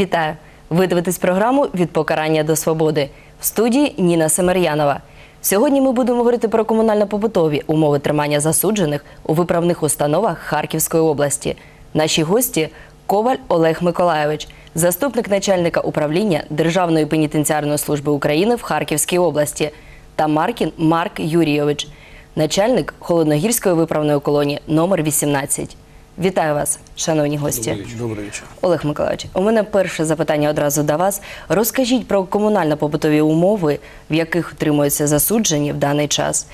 Вітаю! Ви дивитесь програму від покарання до свободи в студії Ніна Семер'янова. Сьогодні ми будемо говорити про комунально-побутові умови тримання засуджених у виправних установах Харківської області. Наші гості Коваль Олег Миколайович, заступник начальника управління Державної пенітенціарної служби України в Харківській області, та Маркін Марк Юрійович, начальник Холодногірської виправної колонії номер 18. Вітаю вас, шановні гості. Добрый вечер. Олег Миколаївич, у мене перше запитання одразу до вас. Розкажіть про комунально-побутові умови, в яких утримуються засуджені в даний час.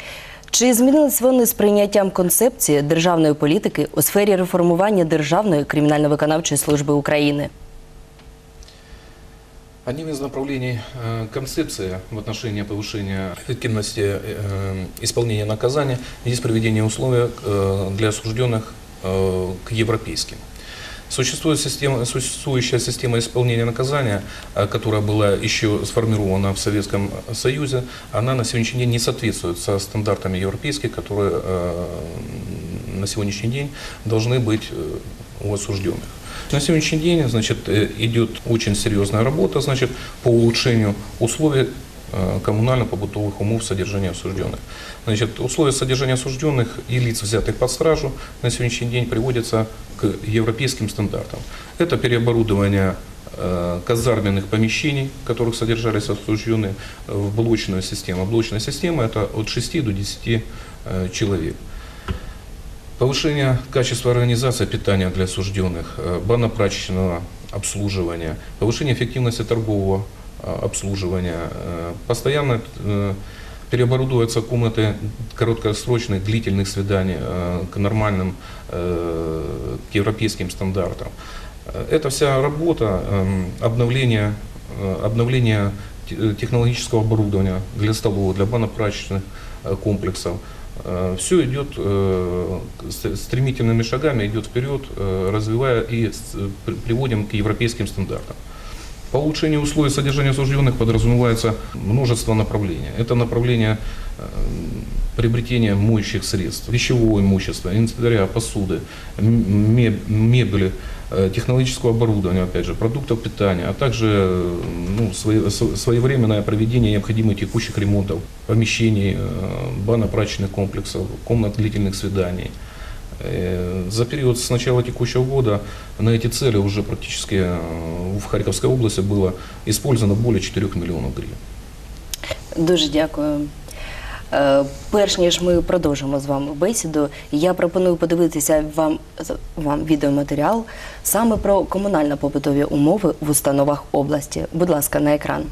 Чи змінились вони з прийняттям концепції державної політики у сфері реформування Державної кримінально-виконавчої служби України? Одним из направлений э, концепции в отношении повышения эффективности э, исполнения наказания есть приведение условий э, для осужденных э, к европейским. Существует система, существующая система исполнения наказания, э, которая была еще сформирована в Советском Союзе, она на сегодняшний день не соответствует со стандартами европейских, которые э, на сегодняшний день должны быть э, у осужденных. На сегодняшний день значит, э, идет очень серьезная работа значит, по улучшению условий э, коммунально-побытовых умов содержания осужденных. Значит, условия содержания осужденных и лиц, взятых под стражу, на сегодняшний день приводятся к европейским стандартам. Это переоборудование э, казарменных помещений, в которых содержались осужденные, э, в блочную систему. Блочная система – это от 6 до 10 э, человек. Повышение качества организации питания для осужденных, банно-прачечного обслуживания, повышение эффективности торгового обслуживания, э, постоянно э, переоборудуются комнаты короткосрочных, длительных свиданий э, к нормальным, к европейским стандартам. Это вся работа эм, обновления, обновления те- технологического оборудования для столовых, для банно-прачечных комплексов. Все идет стремительными шагами, идет вперед, развивая и приводим к европейским стандартам. По улучшению условий содержания осужденных подразумевается множество направлений. Это направление э, приобретения моющих средств, вещевого имущества, инвентаря, посуды, мебели, э, технологического оборудования, опять же, продуктов питания, а также э, ну, свое- св- своевременное проведение необходимых текущих ремонтов помещений, банно-прачечных комплексов, комнат длительных свиданий. Э, За период с начала текущего года на эти цели уже практически э, в Харьковской области было использовано более 4 миллионов гривен. Дуже дякую. Е, Перш ніж ми продовжимо з вами бесіду, я пропоную подивитися вам, вам відеоматеріал саме про комунально-побутові умови в установах області. Будь ласка, на екран.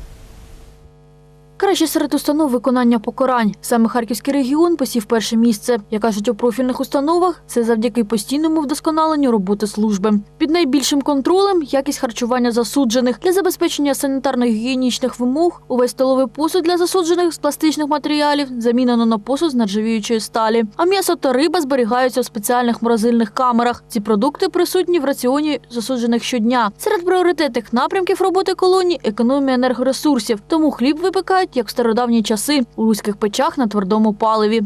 Краще серед установ виконання покарань. Саме Харківський регіон посів перше місце. Як кажуть у профільних установах, це завдяки постійному вдосконаленню роботи служби. Під найбільшим контролем якість харчування засуджених для забезпечення санітарно-гігієнічних вимог. Увесь столовий посуд для засуджених з пластичних матеріалів замінено на посуд з нержавіючої сталі. А м'ясо та риба зберігаються у спеціальних морозильних камерах. Ці продукти присутні в раціоні засуджених щодня. Серед пріоритетних напрямків роботи колонії економія енергоресурсів. Тому хліб випікають як в стародавні часи у руських печах на твердому паливі.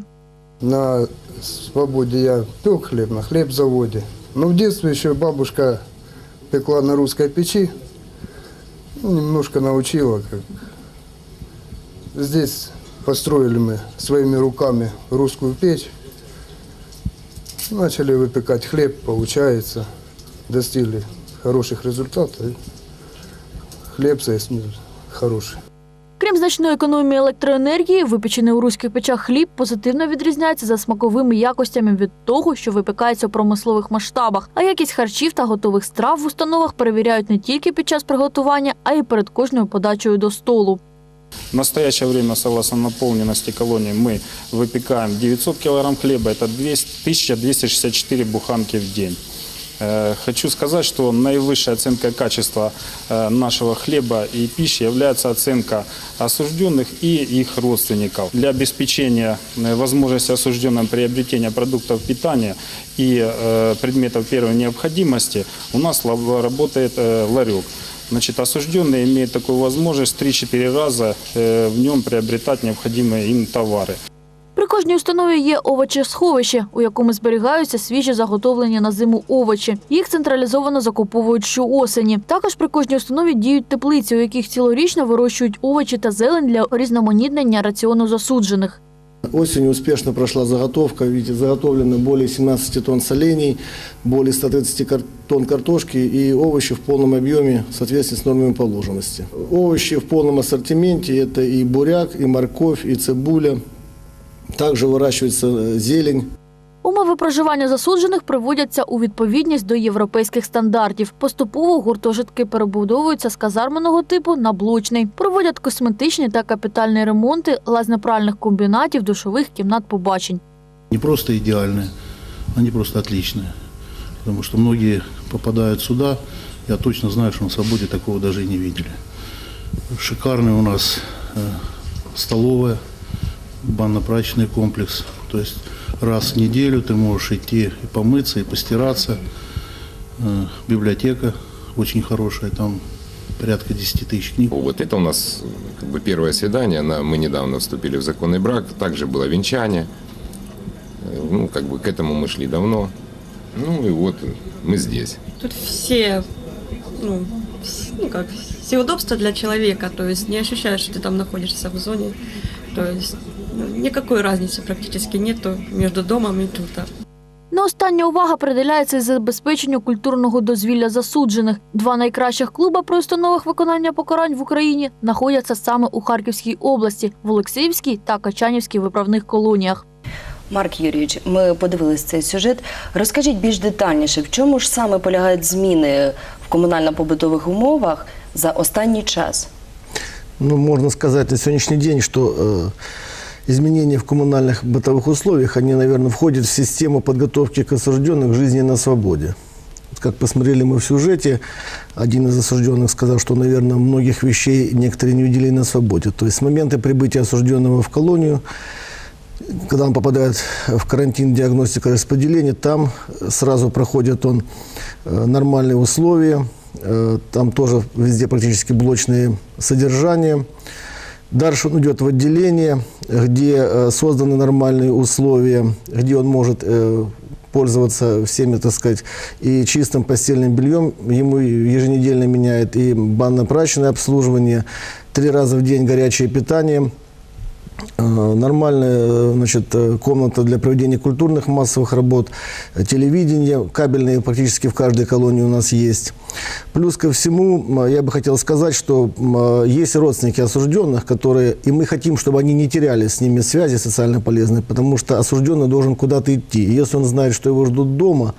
На свободе я пек хлеб на хлебзаводе. Но в детстве еще бабушка пекла на русской печи. Ну, немножко научила. Здесь построили мы своими руками русскую печь. Начали выпекать хлеб, получается. Достигли хороших результатов. и Хлеб ну, хороший. Крім значної економії електроенергії, випечений у руських печах хліб позитивно відрізняється за смаковими якостями від того, що випікається у промислових масштабах. А якість харчів та готових страв в установах перевіряють не тільки під час приготування, а й перед кожною подачею до столу. В настоящее время, согласно наполненности колонии, мы выпекаем 900 килограмм хлеба, это 200 1264 буханки в день. Э, Хочу сказать, что наивысшая оценка качества э, нашего хлеба и пищи является оценка осужденных и их родственников. Для обеспечения э, возможности осужденным приобретения продуктов питания и э, предметов первой необходимости у нас лаб- работает э, ларек. Значит, осужденные имеют такую возможность 3-4 раза э, в нем приобретать необходимые им товары. Кожній установі є овочесховище, у якому зберігаються свіжі заготовлені на зиму овочі. Їх централізовано закуповують щоосені. Також при кожній установі діють теплиці, у яких цілорічно вирощують овочі та зелень для різноманітнення раціону засуджених. Осенью успешно прошла заготовка. Видите, заготовлено более 17 тонн солений, более 130 кар- тонн картошки и овощи в полном объеме в соответствии с нормами положенности. Овощи в полном ассортименте – это и буряк, и морковь, и цибуля. Также выращивается э, зелень. Умови проживання засуджених приводяться у відповідність до європейських стандартів. Поступово гуртожитки перебудовуються з казарменого типу на блочний. Проводять косметичні та капітальні ремонти лазнепральних комбінатів, душових кімнат побачень. не просто идеальные, они просто отличные. Потому что многие попадают сюда, я точно знаю, что на свободе такого даже и не видели. Шикарный у нас э, столовая, Банно-прачечный комплекс. То есть раз в неделю ты можешь идти и помыться, и постираться. Э, библиотека очень хорошая, там порядка 10 тысяч книг. Вот это у нас как бы первое свидание. На- Мы недавно вступили в законный брак. Также было венчание. Э, Ну, как бы к этому мы шли давно. Ну и вот мы здесь. Тут все, ну, ну как, все удобства для человека, то есть не ощущаешь, что ты там находишься в зоне, то есть никакой разницы практически нету между домом и тут. Не остання увага приділяється і забезпеченню культурного дозвілля засуджених. Два найкращих клуба при установах виконання покарань в Україні знаходяться саме у Харківській області, в Олексіївській та Качанівській виправних колоніях. Марк Юрійович, ми подивились цей сюжет. Розкажіть більш детальніше, в чому ж саме полягають зміни в комунально-побутових умовах за останній час? Ну, можно сказать на сегодняшний день, что э, изменения в коммунальных бытовых условиях, они, наверное, входят в систему подготовки к осужденным к жизни на свободе. Как посмотрели мы в сюжете, один из осужденных сказал, что, наверное, многих вещей некоторые не видели на свободе. То есть с момента прибытия осужденного в колонию, когда он попадает в карантин, диагностика, распределение, там сразу проходит он э, нормальные условия, э, там тоже везде практически блочные содержания. Дальше он идет в отделение, где э, созданы нормальные условия, где он может э, пользоваться всеми, так сказать, и чистым постельным бельем. Ему еженедельно меняет и банно-прачечное обслуживание, три раза в день горячее питание – Э, Нормальная э, значит, э, комната для проведения культурных массовых работ, э, телевидение, кабельные практически в каждой колонии у нас есть. Плюс ко всему, м, я бы хотел сказать, что м, э, есть родственники осужденных, которые, и мы хотим, чтобы они не теряли с ними связи социально полезные, потому что осужденный должен куда-то идти. И если он знает, что его ждут дома,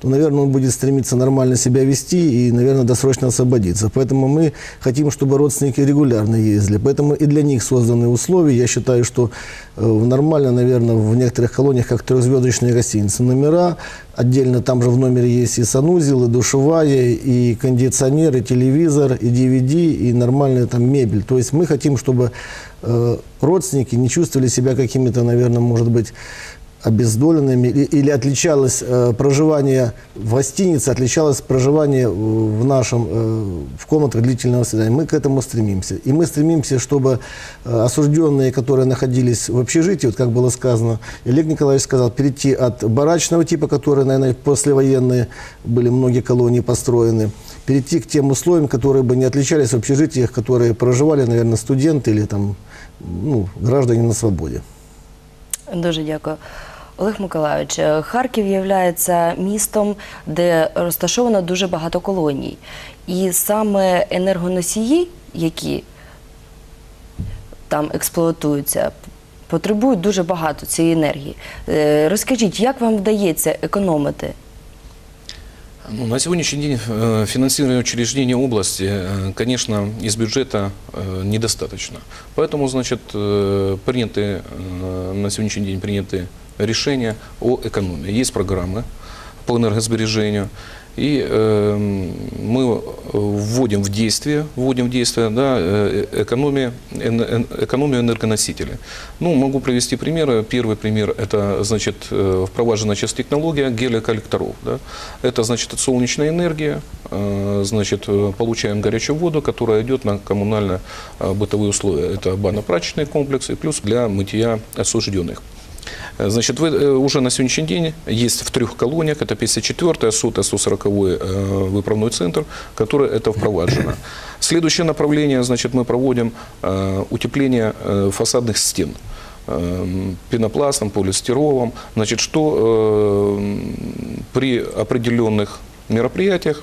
то, наверное, он будет стремиться нормально себя вести и, наверное, досрочно освободиться. Поэтому мы хотим, чтобы родственники регулярно ездили. Поэтому и для них созданы условия. Я считаю, что э, нормально, наверное, в некоторых колониях, как трехзвездочные гостиницы, номера. Отдельно там же в номере есть и санузел, и душевая, и кондиционер, и телевизор, и DVD, и нормальная там мебель. То есть мы хотим, чтобы э, родственники не чувствовали себя какими-то, наверное, может быть, обездоленными или, отличалось э, проживание в гостинице, отличалось проживание в нашем, э, в комнатах длительного свидания. Мы к этому стремимся. И мы стремимся, чтобы э, осужденные, которые находились в общежитии, вот как было сказано, Олег Николаевич сказал, перейти от барачного типа, которые, наверное, послевоенные были многие колонии построены, перейти к тем условиям, которые бы не отличались в общежитиях, которые проживали, наверное, студенты или там, ну, граждане на свободе. Дуже дякую. Олег Миколайович, е, Харків є містом, де розташовано дуже багато колоній. І саме енергоносії, які там експлуатуються, потребують дуже багато цієї енергії. Е, Розкажіть, як вам вдається економити? Ну, на сегодняшний день э, финансирование учреждений области, э, конечно, из бюджета э, недостаточно. Поэтому, значит, э, приняты, э, на сегодняшний день приняты решения о экономии. Есть программы по энергосбережению. И э, мы вводим в действие, вводим в действие да, э, эн- экономию энергоносителя. Ну, могу привести примеры. Первый пример – это, значит, э, впроважена сейчас технология гелиоколлекторов. Да? Это, значит, солнечная энергия, э, значит, э, получаем горячую воду, которая идет на коммунально-бытовые условия. Это банно-прачечный комплекс и плюс для мытья осужденных. Значит, вы, э, уже на сегодняшний день есть в трех колониях, это 54-я, 100 140 э, выправной центр, который это впроваджено. Следующее направление, значит, мы проводим э, утепление э, фасадных стен пенопластом, полистиролом, значит, что при определенных мероприятиях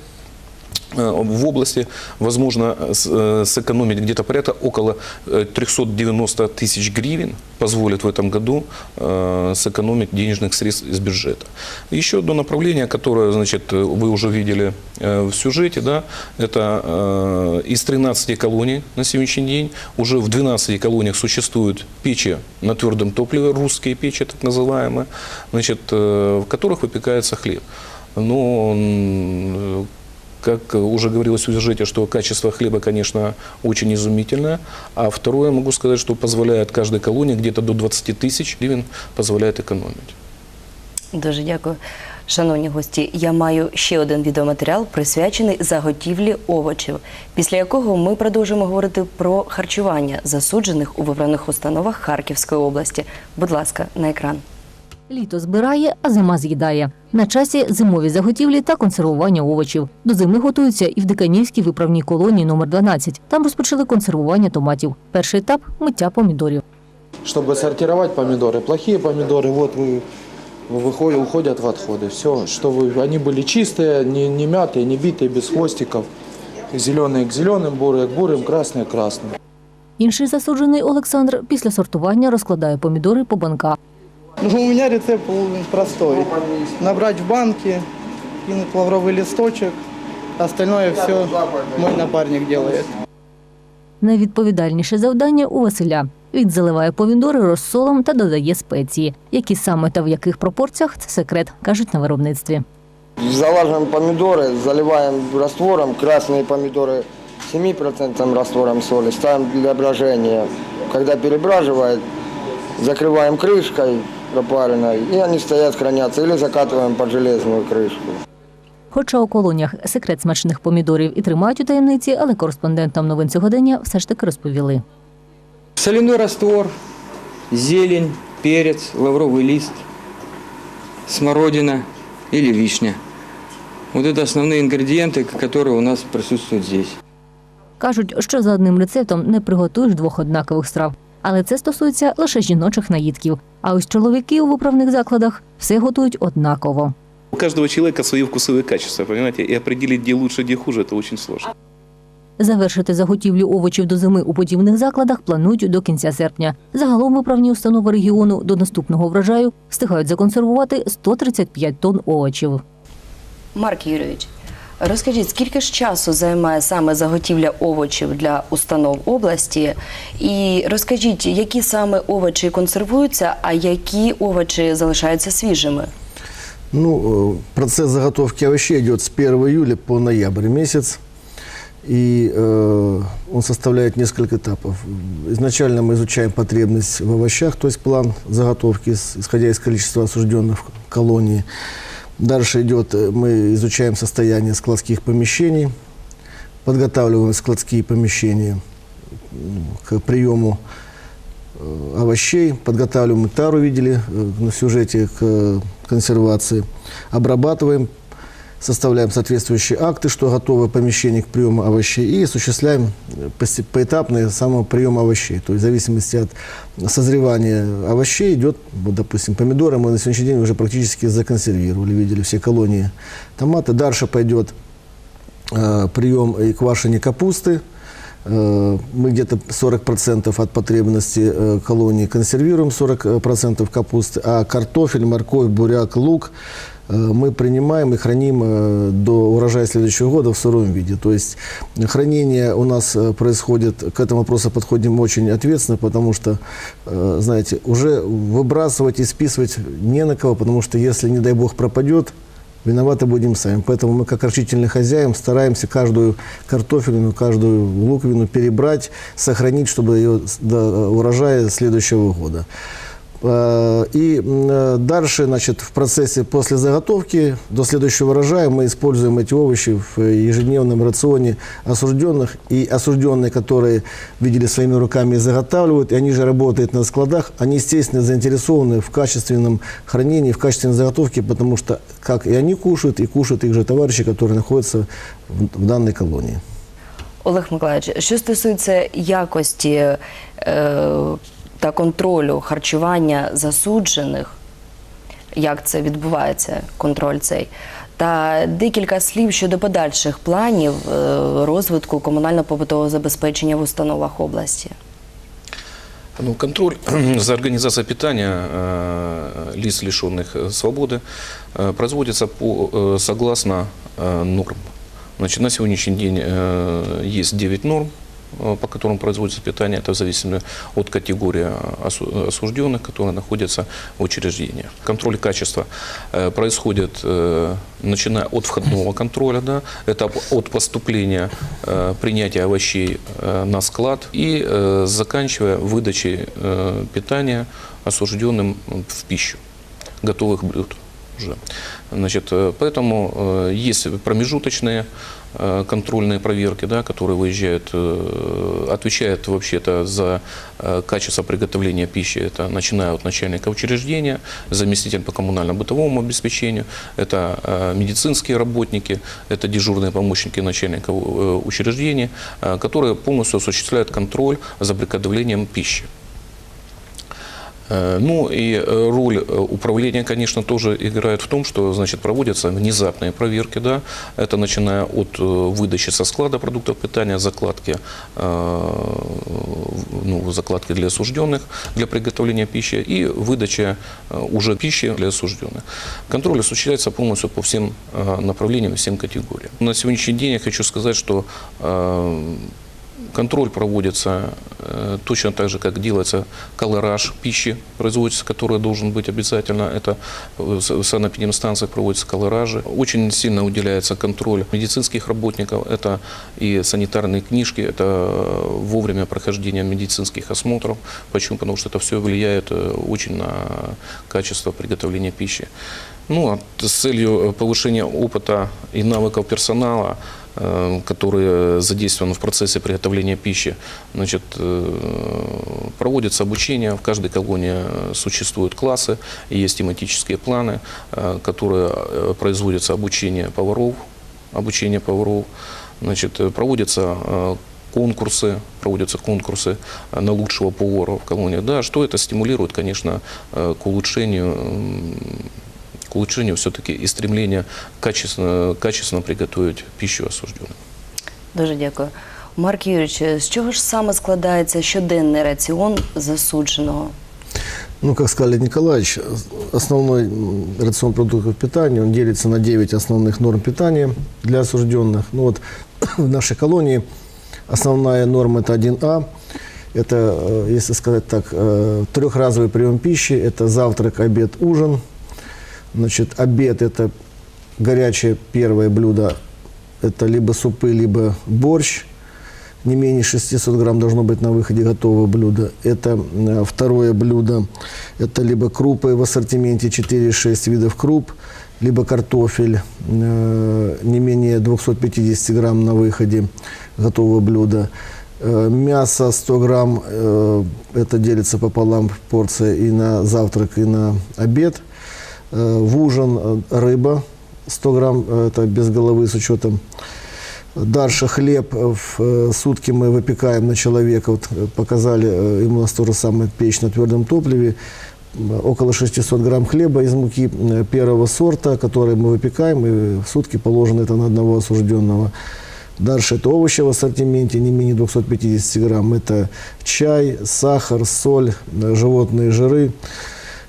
в области возможно э, сэкономить где-то порядка около э, 390 тысяч гривен, позволит в этом году э, сэкономить денежных средств из бюджета. Еще одно направление, которое, значит, э, вы уже видели э, в сюжете, да, это э, из 13 колоний на сегодняшний день уже в 12 колониях существуют печи на твердом топливе, русские печи так называемые, значит, э, в которых выпекается хлеб. Но как уже говорилось в сюжете, что качество хлеба, конечно, очень изумительное. А второе, могу сказать, что позволяет каждой колонии где-то до 20 тысяч гривен позволяет экономить. Дуже дякую. Шановні гості, я маю ще один відеоматеріал, присвячений заготівлі овочів, після якого ми продовжимо говорити про харчування засуджених у виправних установах Харківської області. Будь ласка, на екран. Літо збирає, а зима з'їдає. На часі зимові заготівлі та консервування овочів. До зими готуються і в Диканівській виправній колонії номер 12. Там розпочали консервування томатів. Перший етап миття помідорів. чтобы сортировать помидоры. Плохие помидоры, вот вы выходят, уходят в отходы. Все, чтобы они были чистые, не, не мятые, не битые, без хвостиков. Зеленые к зеленым, бурые к бурым, красные к красным. Інший засуджений Олександр після сортування розкладає помідори по банках. Ну, у меня рецепт простой. Набрать в банки, кинуть лавровый листочек, остальное все мой напарник делает. Найвідповідальніше завдання у Василя. Він заливає помідори розсолом та додає спеції. Які саме та в яких пропорціях це секрет, кажуть на виробництві. Залаживаем помидоры, заливаем раствором, красные помидоры 7% раствором соли, ставим для брожения. Когда перебраживает, закрываем крышкой пропаренной, и они стоят, хранятся, или закатываем под железную крышку. Хоча у колоніях секрет смачних помідорів і тримають у таємниці, але кореспондентам новин сьогодення все ж таки розповіли. Соляной раствор, зелень, перец, лавровый лист, смородина или вишня. Вот это основные ингредиенты, которые у нас присутствуют здесь. Кажуть, що за одним рецептом не приготуєш двох однакових страв. Але це стосується лише жіночих наїдків. А ось чоловіки у виправних закладах все готують однаково. У каждого человека свои вкусовые качества, понимаете? И определить, где лучше, где хуже, это очень сложно. Завершити заготівлю овочів до зими у подібних закладах планують до кінця серпня. Загалом виправні установи регіону до наступного врожаю встигають законсервувати 135 тонн овочів. Марк Юрійович, розкажіть, скільки ж часу займає саме заготівля овочів для установ області? І розкажіть, які саме овочі консервуються, а які овочі залишаються свіжими? Ну, э, процесс заготовки овощей идет с 1 июля по ноябрь месяц. И э, он составляет несколько этапов. Изначально мы изучаем потребность в овощах, то есть план заготовки, с- исходя из количества осужденных в колонии. Дальше идет, э, мы изучаем состояние складских помещений, подготавливаем складские помещения м, к приему э, овощей, подготавливаем тару, видели э, на сюжете к э, консервации, обрабатываем, составляем соответствующие акты, что готовы помещение к приему овощей и осуществляем э, посте- поэтапный самого приема овощей. То есть в зависимости от созревания овощей идет, вот, допустим, помидоры мы на сегодняшний день уже практически законсервировали, видели все колонии томата. Дальше пойдет э, прием и квашение капусты. Э, Мы где-то 40% от потребности э, колонии консервируем, 40% капусты, а картофель, морковь, буряк, лук э, мы принимаем и храним э, до урожая следующего года в сыром виде. То есть хранение у нас э, происходит, к этому вопросу подходим очень ответственно, потому что, э, знаете, уже выбрасывать и списывать не на кого, потому что если, не дай бог, пропадет, Виноваты будем сами. Поэтому мы, как рачительный хозяин, стараемся каждую картофелину, каждую луковину перебрать, сохранить, чтобы ее с- до урожая следующего года. Э, И м, э, дальше, значит, в процессе после заготовки до следующего урожая мы используем эти овощи в ежедневном рационе осужденных. И осужденные, которые видели своими руками и заготавливают, и они же работают на складах, они, естественно, заинтересованы в качественном хранении, в качественной заготовке, потому что как и они кушают, и кушают их же товарищи, которые находятся в, в данной колонии. Олег Миколаївич, що стосується якості е, та контролю харчування засуджених, як це відбувається, контроль цей, та декілька слів щодо подальших планів е, розвитку комунально-побутового забезпечення в установах області. Ну, контроль за организацией питания э, лиц, лишенных э, свободы, э, производится по, э, согласно э, норм. Значит, на сегодняшний день э, есть 9 норм, э, по которым производится питание. Это в зависимости от категории осу- осужденных, которые находятся в учреждении. Контроль качества э, происходит, э, начиная от входного контроля, да, это от поступления, э, принятия овощей э, на склад и э, заканчивая выдачей э, питания осужденным в пищу, готовых блюд уже. Значит, э, поэтому э, есть промежуточные э, контрольные проверки, да, которые выезжают, отвечают вообще-то за качество приготовления пищи. Это начиная от начальника учреждения, заместитель по коммунально-бытовому обеспечению, это медицинские работники, это дежурные помощники начальника учреждения, которые полностью осуществляют контроль за приготовлением пищи. Э, Ну и э, роль э, управления, конечно, тоже играет в том, что значит, проводятся внезапные проверки. Да? Это начиная от выдачи со склада продуктов питания, закладки, ну, закладки для осужденных, для приготовления пищи и выдача уже пищи для осужденных. Контроль осуществляется полностью по всем направлениям, всем категориям. На сегодняшний день я хочу сказать, что Контроль проводится э, точно так же, как делается колораж пищи, производится, который должен быть обязательно. Это в в санэпидемстанциях проводятся колоражи. Очень сильно уделяется контроль медицинских работников. Это и санитарные книжки, это э, вовремя прохождения медицинских осмотров. Почему? Потому что это все влияет э, очень на качество приготовления пищи. Ну, а с целью э, повышения опыта и навыков персонала э, которые задействованы в процессе приготовления пищи. Значит, э, проводится обучение, в каждой колонии э, существуют классы, есть тематические планы, э, которые э, производится обучение поваров, обучение поваров. Значит, э, проводятся э, конкурсы, проводятся конкурсы э, на лучшего повара в колониях. Да, что это стимулирует, конечно, э, к улучшению к улучшению все-таки и стремления качественно, качественно приготовить пищу осужденным. Дуже дякую. Марк Юрійович, з чого ж саме складається щоденний раціон засудженого? Ну, как сказал Леонид Николаевич, основной м, рацион продуктов питания, он делится на 9 основных норм питания для осужденных. Ну вот в нашей колонии основная норма это 1А. Это, э, если сказать так, э, трехразовый прием пищи. Это завтрак, обед, ужин. Значит, обед – это горячее первое блюдо. Это либо супы, либо борщ. Не менее 600 грамм должно быть на выходе готового блюда. Это э, второе блюдо. Это либо крупы в ассортименте 4-6 видов круп, либо картофель э, не менее 250 грамм на выходе готового блюда. Э, Мясо 100 грамм, это делится пополам порция и на завтрак, и на обед. Э, В ужин э, рыба 100 грамм, э, это без головы с учетом. Дальше хлеб в сутки мы выпекаем на человека. Вот показали, ему у нас то же самое печь на твердом топливе. Около 600 грамм хлеба из муки первого сорта, который мы выпекаем, и в сутки положено это на одного осужденного. Дальше это овощи в ассортименте, не менее 250 грамм. Это чай, сахар, соль, животные жиры.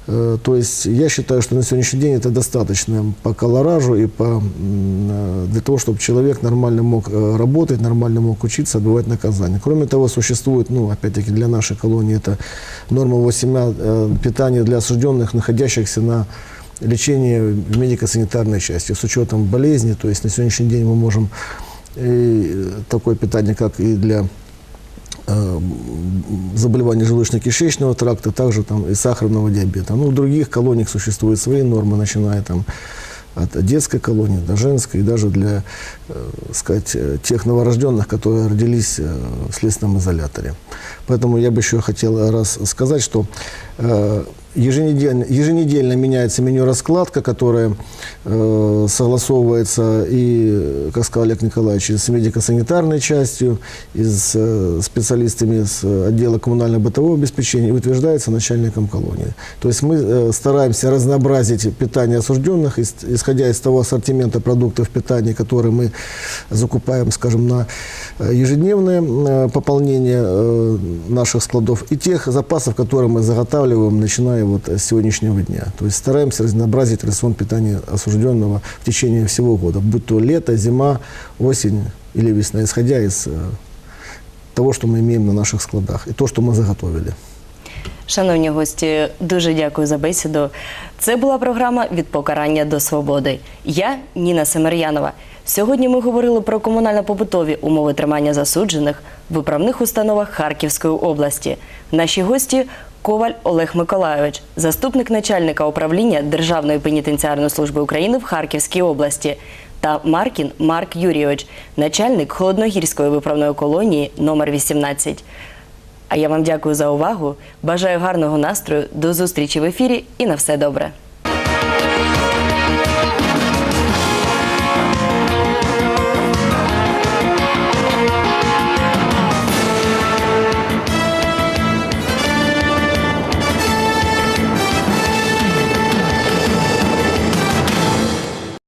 Э, То есть я считаю, что на сегодняшний день это достаточно по колоражу и по, м, э, для того, чтобы человек нормально мог э, работать, нормально мог учиться, отбывать наказание. Кроме того, существует, ну, опять-таки, для нашей колонии это норма 8 э, питания для осужденных, находящихся на лечении в медико-санитарной части. С учетом болезни, то есть на сегодняшний день мы можем и такое питание, как и для э, заболеваний желудочно-кишечного тракта, также там и сахарного диабета. Ну, в других колониях существуют свои нормы, начиная там от детской колонии до женской, и даже для, э, сказать, э, тех новорожденных, которые родились э, в следственном изоляторе. Поэтому я бы еще хотел раз сказать, что э, еженедельно, еженедельно меняется меню раскладка, которая э, согласовывается и, как сказал Олег Николаевич, с медико-санитарной частью, и с э, специалистами с отдела коммунально-бытового обеспечения, и утверждается начальником колонии. То есть мы э, стараемся разнообразить питание осужденных, ис- исходя из того ассортимента продуктов питания, которые мы закупаем, скажем, на э, ежедневное э, пополнение э, наших складов, и тех запасов, которые мы заготавливаем, начиная вот с сегодняшнего дня. То есть стараемся разнообразить рацион питания осужденного в течение всего года, будь то лето, зима, осень или весна, исходя из э, того, что мы имеем на наших складах, и то, что мы заготовили. Шановні гості, дуже дякую за бесіду. Це була програма від покарання до свободи. Я Ніна Семер'янова. Сьогодні ми говорили про комунально-побутові умови тримання засуджених в виправних установах Харківської області. Наші гості Коваль Олег Миколайович, заступник начальника управління Державної пенітенціарної служби України в Харківській області, та Маркін Марк Юрійович, начальник Холодногірської виправної колонії номер 18. А я вам дякую за увагу. Бажаю гарного настрою. До зустрічі в ефірі і на все добре.